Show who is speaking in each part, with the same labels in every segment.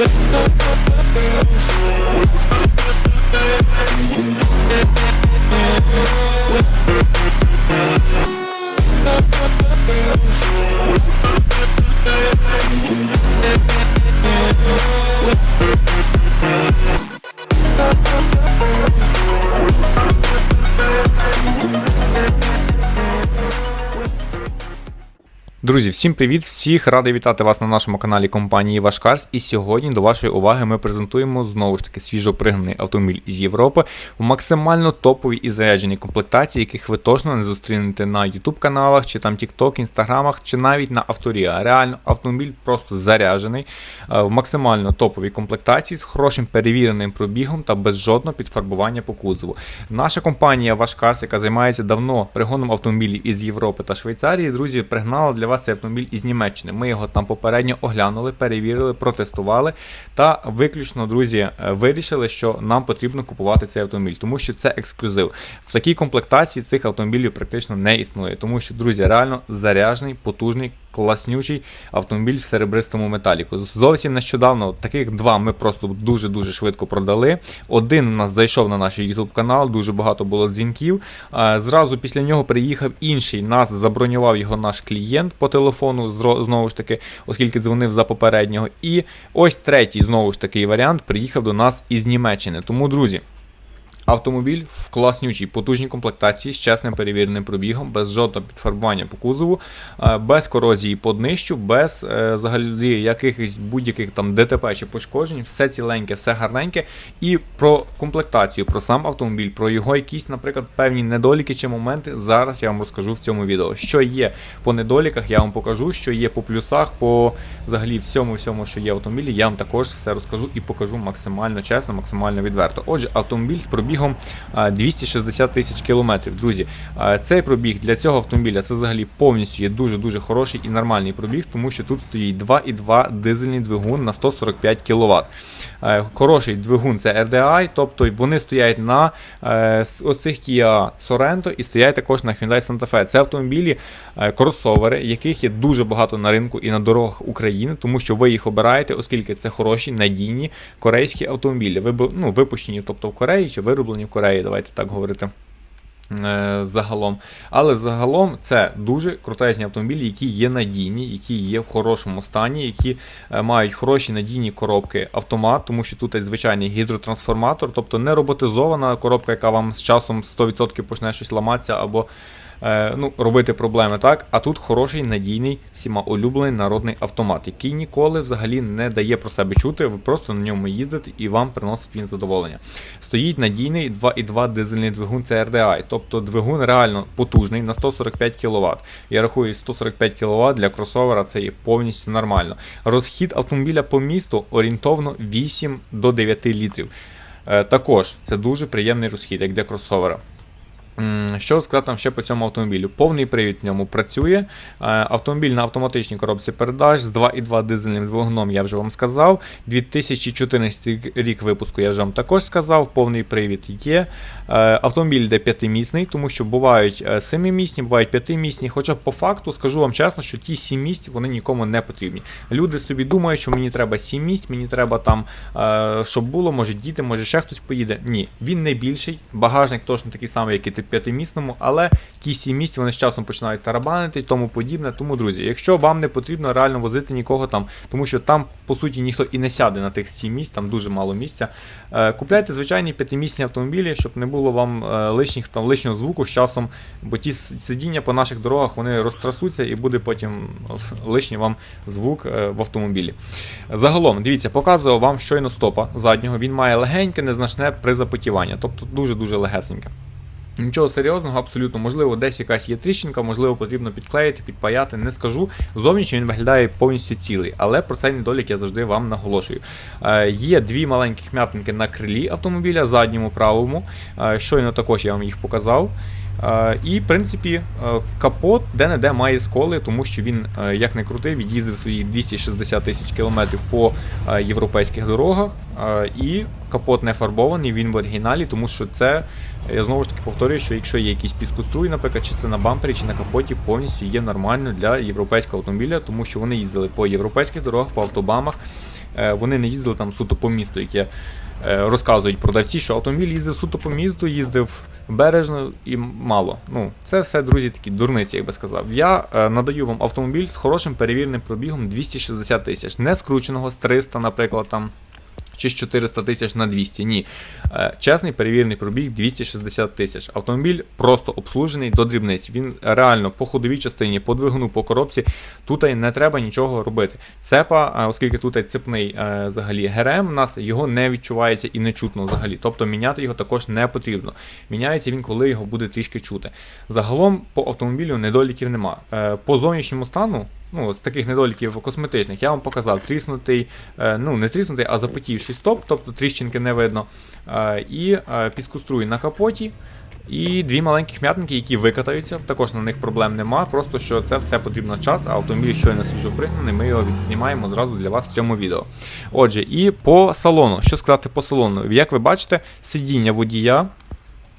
Speaker 1: Yeah. Друзі, всім привіт! Всіх радий вітати вас на нашому каналі компанії Вашкарс. І сьогодні до вашої уваги ми презентуємо знову ж таки свіжо пригнаний автомобіль з Європи в максимально топовій і зарядженій комплектації, яких ви точно не зустрінете на YouTube каналах, чи там TikTok, інстаграмах, чи навіть на авторія. Реально автомобіль просто заряджений е, в максимально топовій комплектації з хорошим перевіреним пробігом та без жодного підфарбування по кузову. Наша компанія Вашкарс, яка займається давно пригоном автомобілів із Європи та Швейцарії, друзі, пригнала для вас цей автомобіль із Німеччини. Ми його там попередньо оглянули, перевірили, протестували та виключно, друзі, е, вирішили, що нам потрібно купувати цей автомобіль, тому що це ексклюзив. В такій комплектації цих автомобілів практично не існує, тому що, друзі, реально заряжений, потужний. Класнючий автомобіль в серебристому металіку. Зовсім нещодавно таких два ми просто дуже-дуже швидко продали. Один у нас зайшов на наш YouTube канал, дуже багато було дзвінків. Зразу після нього приїхав інший. Нас забронював його наш клієнт по телефону, знову ж таки, оскільки дзвонив за попереднього. І ось третій, знову ж такий варіант, приїхав до нас із Німеччини. Тому, друзі. Автомобіль в класнючій, потужній комплектації з чесним перевіреним пробігом, без жодного підфарбування по кузову, е, без корозії по днищу, без е, взагалі якихось будь-яких там ДТП чи пошкоджень, все ціленьке, все гарненьке. І про комплектацію, про сам автомобіль, про його якісь, наприклад, певні недоліки чи моменти. Зараз я вам розкажу в цьому відео. Що є по недоліках, я вам покажу, що є по плюсах, по взагалі всьому, всьому, що є в автомобілі, я вам також все розкажу і покажу максимально чесно, максимально відверто. Отже, автомобіль з пробігом а, 260 тисяч кілометрів. Друзі, цей пробіг для цього автомобіля це взагалі повністю є дуже-дуже хороший і нормальний пробіг, тому що тут стоїть 2,2 дизельний двигун на 145 кВт. Е, Хороший двигун це RDI, тобто вони стоять на е, оцих Kia Sorento і стоять також на Hyundai Santa Fe. Це автомобілі е, кросовери, яких є дуже багато на ринку і на дорогах України, тому що ви їх обираєте, оскільки це хороші, надійні корейські автомобілі. Ви, ну, випущені тобто в Кореї чи вироблені в Кореї, давайте так говорити. Е, Загалом, але загалом це дуже крутезні автомобілі, які є надійні, які є в хорошому стані, які е, мають хороші надійні коробки. Автомат, тому що тут є звичайний гідротрансформатор, тобто не роботизована коробка, яка вам з часом 100% почне щось ламатися або е, ну, робити проблеми, так? А тут хороший, надійний, всіма улюблений народний автомат, який ніколи взагалі не дає про себе чути. Ви просто на ньому їздите і вам приносить він задоволення. Стоїть надійний 2,2 дизельний двигун CRDI, тобто двигун реально потужний на 145 кВт. Я рахую, 145 кВт для кросовера це є повністю нормально. Розхід автомобіля по місту орієнтовно 8 до 9 літрів. Е, також це дуже приємний розхід, як для кросовера. Що сказати там ще по цьому автомобілю? Повний привід в ньому працює. Е, Автомобіль на автоматичній коробці передач з 2,2 дизельним двигуном, я вже вам сказав. 2014 рік випуску я вже вам також сказав. Повний привід є. Е, Автомобіль йде п'ятимісний, тому що бувають е, семимісні, бувають п'ятимісні. Хоча по факту скажу вам чесно, що ті сім місць вони нікому не потрібні. Люди собі думають, що мені треба сім місць, мені треба там, щоб було, може діти, може ще хтось поїде. Ні, він не більший. Багажник точно такий самий, як і ти п'ятимісному, але ті сім місць вони з часом починають тарабанити тому подібне. Тому, друзі, якщо вам не потрібно реально возити нікого там, тому що там по суті ніхто і не сяде на тих сім місць, там дуже мало місця. Е, Купляйте звичайні п'ятимісні автомобілі, щоб не було вам е, лишніх там лишнього звуку з часом, бо ті сидіння по наших дорогах вони розтрасуться і буде потім лишній вам звук е, в автомобілі. Загалом, дивіться, показував вам щойно стопа заднього. Він має легеньке, незначне призапотівання, тобто дуже-дуже легесеньке. Нічого серйозного, абсолютно, можливо, десь якась є тріщинка, можливо, потрібно підклеїти, підпаяти, не скажу. Зовнішньо він виглядає повністю цілий, але про цей недолік я завжди вам наголошую. Е, є дві маленькі м'ятинки на крилі автомобіля, задньому правому. Е, щойно також я вам їх показав. Е, І, в принципі, е, капот де-не-де має сколи, тому що він, е, як не крутий, від'їздив свої 260 тисяч кілометрів по е, європейських дорогах. Е, І капот не фарбований, він в оригіналі, тому що це, я знову ж таки повторюю, що якщо є якісь піскоструй, наприклад, чи це на бампері, чи на капоті, повністю є нормально для європейського автомобіля, тому що вони їздили по європейських дорогах, по автобамах. Е, Вони не їздили там суто по місту, яке розказують продавці, що автомобіль їздив суто по місту, їздив бережно і мало. Ну, це все, друзі, такі дурниці, як би сказав. Я е, надаю вам автомобіль з хорошим перевіреним пробігом 260 тисяч, не скрученого з 300, наприклад, там. Чи з 400 тисяч на 200. Ні. Е, Чесний перевірений пробіг 260 тисяч. Автомобіль просто обслужений до дрібниць. Він реально по ходовій частині, по двигуну, по коробці. Тут не треба нічого робити. Цепа, е, оскільки тут цепний е, взагалі ГРМ, у нас його не відчувається і не чутно взагалі. Тобто міняти його також не потрібно. Міняється він, коли його буде трішки чути. Загалом по автомобілю недоліків нема. Е, По зовнішньому стану. Ну, з таких недоліків косметичних я вам показав тріснутий, е, ну не тріснутий, а запотівший стоп, тобто тріщинки не видно. Е, І е, піскоструй на капоті. І дві маленькі м'ятники, які викатаються, також на них проблем нема. Просто що це все потрібно час, а автомобіль щойно свіжо пригнаний, ми його знімаємо зразу для вас в цьому відео. Отже, і по салону. Що сказати по салону? Як ви бачите, сидіння водія.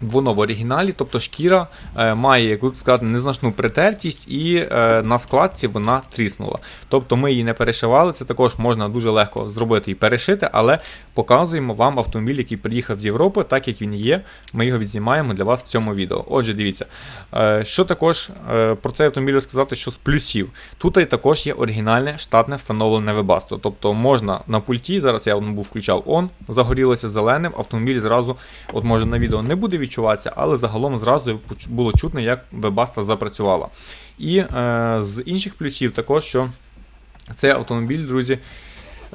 Speaker 1: Воно в оригіналі, тобто шкіра е, має, як тут сказати, незначну притертість, і е, на складці вона тріснула. Тобто ми її не перешивали, це також можна дуже легко зробити і перешити, але показуємо вам автомобіль, який приїхав з Європи, так як він є. Ми його відзнімаємо для вас в цьому відео. Отже, дивіться, е, що також е, про цей автомобіль сказати, що з плюсів. Тут також є оригінальне штатне встановлене вебасто. Тобто можна на пульті, зараз я був включав он, загорілося зеленим, автомобіль зразу, от може на відео не буде відчуватися, але загалом зразу було чутно, як вебаста запрацювала. І е, з інших плюсів також, що цей автомобіль, друзі.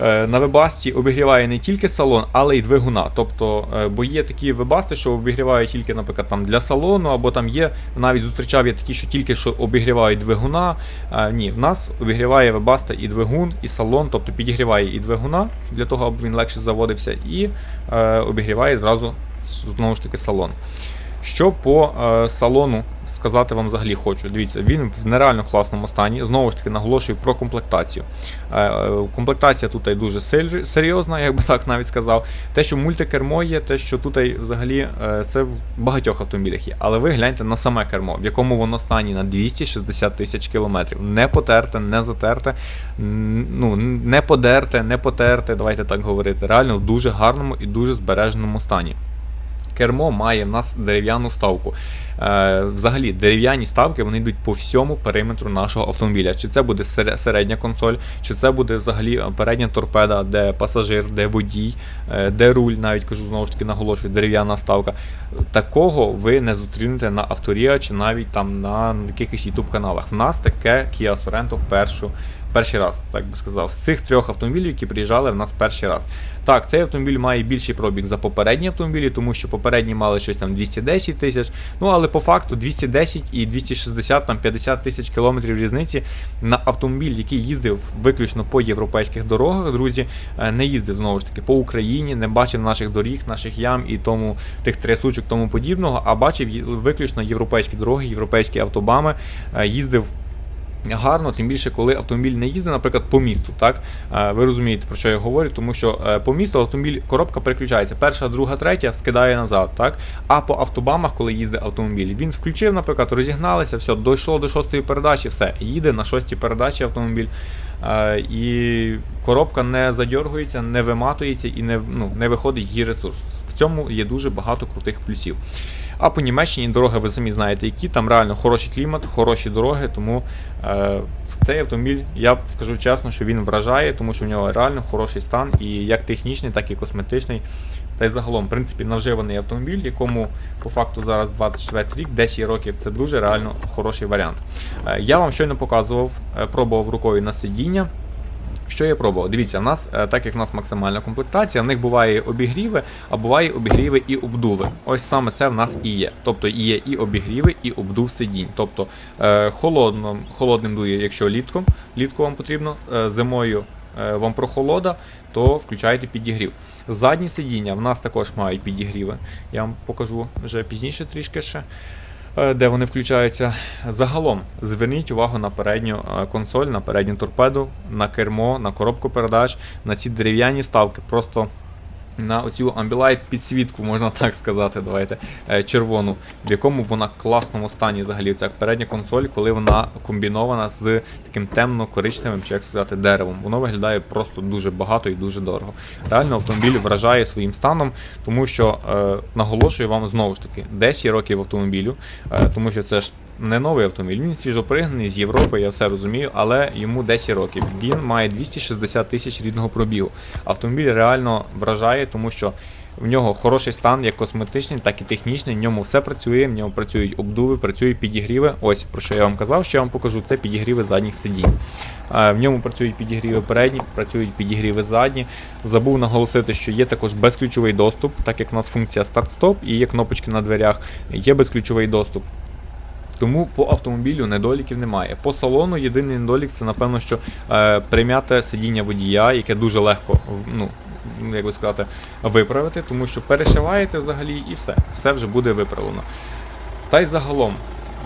Speaker 1: е, На вебасті обігріває не тільки салон, але й двигуна. Тобто, е, бо є такі вебасти, що обігрівають тільки, наприклад, там для салону, або там є, навіть зустрічав я такі, що тільки що обігрівають двигуна. Е, Ні, в нас обігріває вебаста і двигун, і салон, тобто підігріває і двигуна для того, аби він легше заводився, і обігріває зразу знову ж таки салон. Що по е, салону сказати вам взагалі хочу. Дивіться, він в нереально класному стані. Знову ж таки наголошую про комплектацію. Е, е, комплектація тут дуже серйозна, як би так навіть сказав. Те, що мультикермо є, те, що тут взагалі е, це в багатьох автомобілях є. Але ви гляньте на саме кермо, в якому воно стані на 260 тисяч кілометрів. Не потерте, не затерте, ну, не подерте, не потерте, давайте так говорити. Реально в дуже гарному і дуже збереженому стані. Кермо має в нас дерев'яну ставку. Е, взагалі, дерев'яні ставки вони йдуть по всьому периметру нашого автомобіля. Чи це буде середня консоль, чи це буде взагалі е, передня торпеда, де пасажир, де водій, е, де руль, навіть кажу знову ж таки наголошую, дерев'яна ставка. Такого ви не зустрінете на Авторія чи навіть там на якихось YouTube каналах. В нас таке Kia Sorento в першу. Перший раз, так би сказав, з цих трьох автомобілів, які приїжджали в нас перший раз. Так, цей автомобіль має більший пробіг за попередні автомобілі, тому що попередні мали щось там 210 тисяч. Ну але по факту 210 і 260 там 50 тисяч кілометрів різниці на автомобіль, який їздив виключно по європейських дорогах, друзі, е, не їздив знову ж таки по Україні, не бачив наших доріг, наших ям і тому тих трясучок, тому подібного, а бачив виключно європейські дороги, європейські автобами, е, їздив гарно, тим більше, коли автомобіль не їздить, наприклад, по місту. Так Е, ви розумієте, про що я говорю, тому що е, по місту автомобіль коробка переключається. Перша, друга, третя скидає назад. Так а по автобамах, коли їздить автомобіль, він включив, наприклад, розігналися, все, дійшло до шостої передачі, все, їде на шостій передачі автомобіль. Е, І коробка не задьоргується, не виматується і не, ну, не виходить її ресурс. В цьому є дуже багато крутих плюсів. А по Німеччині дороги ви самі знаєте, які там реально хороший клімат, хороші дороги, тому е, цей автомобіль, я скажу чесно, що він вражає, тому що в нього реально хороший стан, і як технічний, так і косметичний. Та й загалом, в принципі, навживаний автомобіль, якому по факту зараз 24 рік, 10 років це дуже реально хороший варіант. Е, я вам щойно показував, е, пробував рукою на сидіння. Що я пробував? Дивіться, в нас, е, так як в нас максимальна комплектація, в них буває обігріви, а буває обігріви і обдуви. Ось саме це в нас і є. Тобто є і обігріви, і обдув сидінь. Тобто е, холодно, холодним дує, якщо літком, літку вам потрібно, е, зимою вам прохолода, то включайте підігрів. Задні сидіння в нас також мають підігріви. Я вам покажу вже пізніше трішки ще. Е, Де вони включаються. Загалом зверніть увагу на передню е, консоль, на передню торпеду, на кермо, на коробку передач, на ці дерев'яні ставки. Просто на оцю Ambilight підсвітку, можна так сказати, давайте, е, червону, в якому вона класному стані взагалі ця передня консоль, коли вона комбінована з таким темно-коричневим, чи як сказати, деревом. Воно виглядає просто дуже багато і дуже дорого. Реально автомобіль вражає своїм станом, тому що е, наголошую вам знову ж таки 10 років автомобілю, е, тому що це ж не новий автомобіль, він свіжопригнаний з Європи, я все розумію, але йому 10 років. Він має 260 тисяч рідного пробігу. Автомобіль реально вражає, тому що в нього хороший стан, як косметичний, так і технічний. В ньому все працює, в ньому працюють обдуви, працюють підігріви. Ось про що я вам казав, що я вам покажу, це підігріви задніх сидінь. Е, В ньому працюють підігріви передні, працюють підігріви задні. Забув наголосити, що є також безключовий доступ, так як в нас функція старт-стоп і є кнопочки на дверях, є безключовий доступ. Тому по автомобілю недоліків немає. По салону єдиний недолік це напевно, що е, прийняте сидіння водія, яке дуже легко ну, як би сказати, виправити, тому що перешиваєте взагалі і все, все вже буде виправлено. Та й загалом,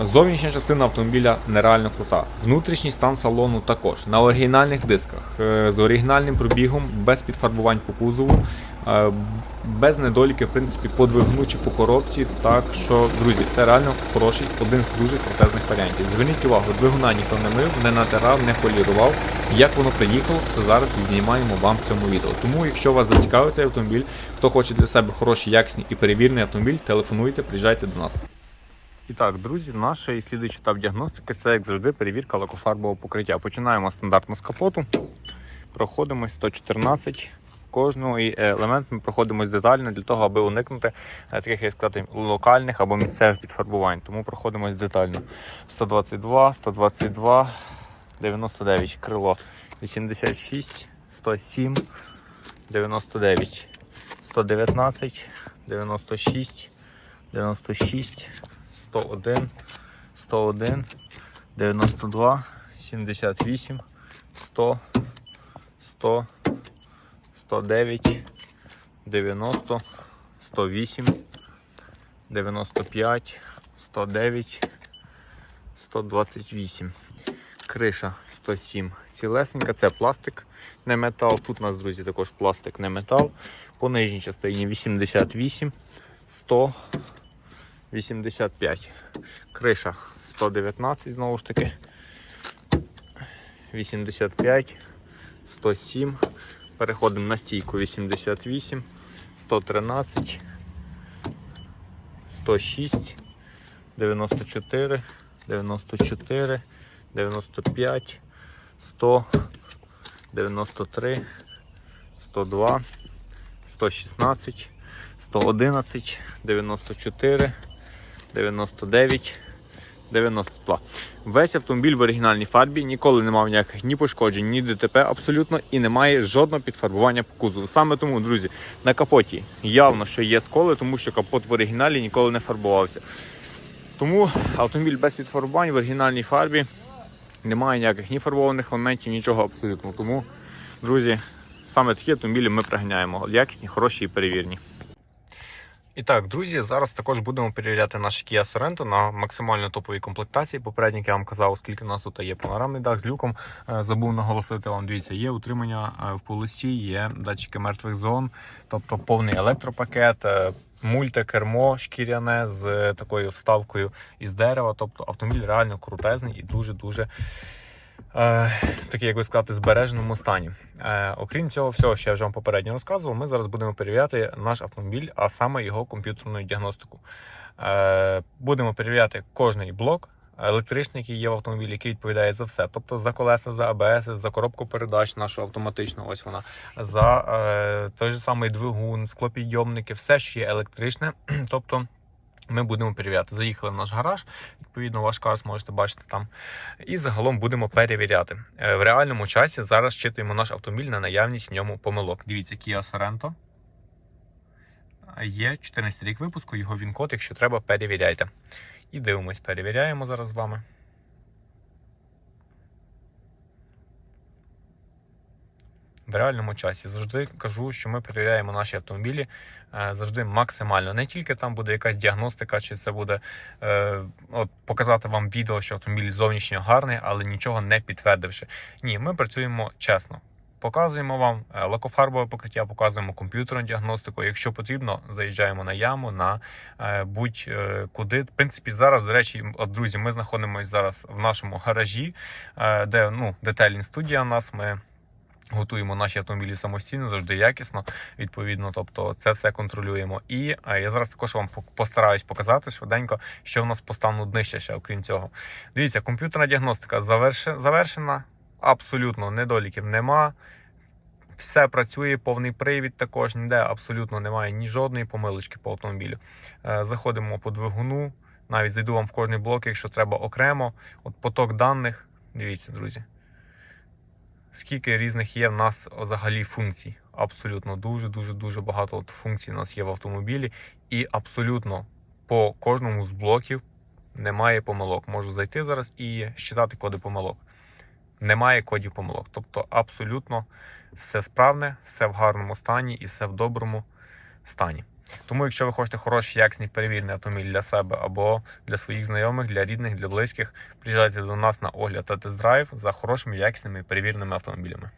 Speaker 1: зовнішня частина автомобіля нереально крута. Внутрішній стан салону також. На оригінальних дисках, е, з оригінальним пробігом, без підфарбувань по кузову, без недоліків, в принципі, по двигуну чи по коробці. Так що, друзі, це реально хороший, один з дуже крутезних варіантів. Зверніть увагу, двигуна ніхто не мив, не натирав, не полірував. Як воно приїхало, все зараз відзнімаємо вам в цьому відео. Тому, якщо вас зацікавить цей автомобіль, хто хоче для себе хороший, якісний і перевірений автомобіль, телефонуйте, приїжджайте до нас. І так, друзі, наш слідуючий етап діагностики це, як завжди, перевірка лакофарбового покриття. Починаємо стандартно з капоту. Проходимось 114. Кожний елемент ми проходимось детально для того, аби уникнути е, таких, як сказати, локальних або місцевих підфарбувань. Тому проходимось детально. 122, 122, 99, крило 86, 107, 99, 119, 96, 96, 101, 101, 92, 78, 100, 100, 109, 90, 108, 95, 109, 128. Криша 107. Цілесенька, це пластик, не метал. Тут у нас, друзі, також пластик, не метал. По нижній частині 88, 100, 85. Криша 119, знову ж таки. 85, 107. Переходимо на стійку 88, 113, 106, 94, 94, 95, 100, 93, 102, 116, 111, 94, 99, 92. Весь автомобіль в оригінальній фарбі ніколи не мав ніяких ні пошкоджень, ні ДТП абсолютно і немає жодного підфарбування по кузову. Саме тому, друзі, на капоті явно, що є сколи, тому що капот в оригіналі ніколи не фарбувався. Тому автомобіль без підфарбувань в оригінальній фарбі немає ніяких ні фарбованих елементів, нічого абсолютно. Тому, друзі, саме такі автомобілі ми приганяємо. Якісні, хороші і перевірні. І так, друзі, зараз також будемо перевіряти наш Kia Sorento на максимально топовій комплектації. Попередник я вам казав, оскільки у нас тут є панорамний дах з люком. Е, Забув наголосити вам. Дивіться, є утримання е, в полосі, є датчики мертвих зон, тобто повний електропакет, е, мультикермо шкіряне з такою вставкою із дерева. Тобто автомобіль реально крутезний і дуже дуже. Е, такий, як би сказати, збереженому стані. Е, окрім цього всього, що я вже вам попередньо розказував, ми зараз будемо перевіряти наш автомобіль, а саме його комп'ютерну діагностику. Е, будемо перевіряти кожний блок електричний, який є в автомобілі, який відповідає за все. Тобто за колеса, за АБС, за коробку передач нашу автоматичну, ось вона, за е, той же самий двигун, склопідйомники, все, що є електричне. тобто ми будемо перевіряти. Заїхали в наш гараж, відповідно, ваш карс можете бачити там. І загалом будемо перевіряти. Е, В реальному часі зараз читуємо наш автомобіль на наявність в ньому помилок. Дивіться, Kia Sorento. Є 14 рік випуску, його він-код, якщо треба, перевіряйте. І дивимось, перевіряємо зараз з вами. В реальному часі завжди кажу, що ми перевіряємо наші автомобілі е, завжди максимально. Не тільки там буде якась діагностика, чи це буде е, от, показати вам відео, що автомобіль зовнішньо гарний, але нічого не підтвердивши. Ні, ми працюємо чесно. Показуємо вам е, лакофарбове покриття, показуємо комп'ютерну діагностику. Якщо потрібно, заїжджаємо на яму, на будь-куди. В принципі, зараз, до речі, от, друзі, ми знаходимося зараз в нашому гаражі, де ну, детельні студія у нас. Ми готуємо наші автомобілі самостійно, завжди якісно, відповідно. Тобто це все контролюємо. І я зараз також вам постараюсь показати швиденько, що в нас поставлено днище ще, окрім цього. Дивіться, комп'ютерна діагностика завершена, абсолютно недоліків нема. Все працює, повний привід також ніде абсолютно немає ні жодної помилочки по автомобілю. Е, Заходимо по двигуну, навіть зайду вам в кожний блок, якщо треба окремо. От поток даних. Дивіться, друзі. Скільки різних є в нас взагалі функцій. Абсолютно дуже дуже дуже багато от функцій у нас є в автомобілі, і абсолютно по кожному з блоків немає помилок. Можу зайти зараз і считати коди помилок. Немає кодів помилок. Тобто абсолютно все справне, все в гарному стані і все в доброму стані. Тому, якщо ви хочете хороший, якісний перевірений автомобіль для себе або для своїх знайомих, для рідних, для близьких, приїжджайте до нас на огляд та тест-драйв за хорошими, якісними і перевіреними автомобілями.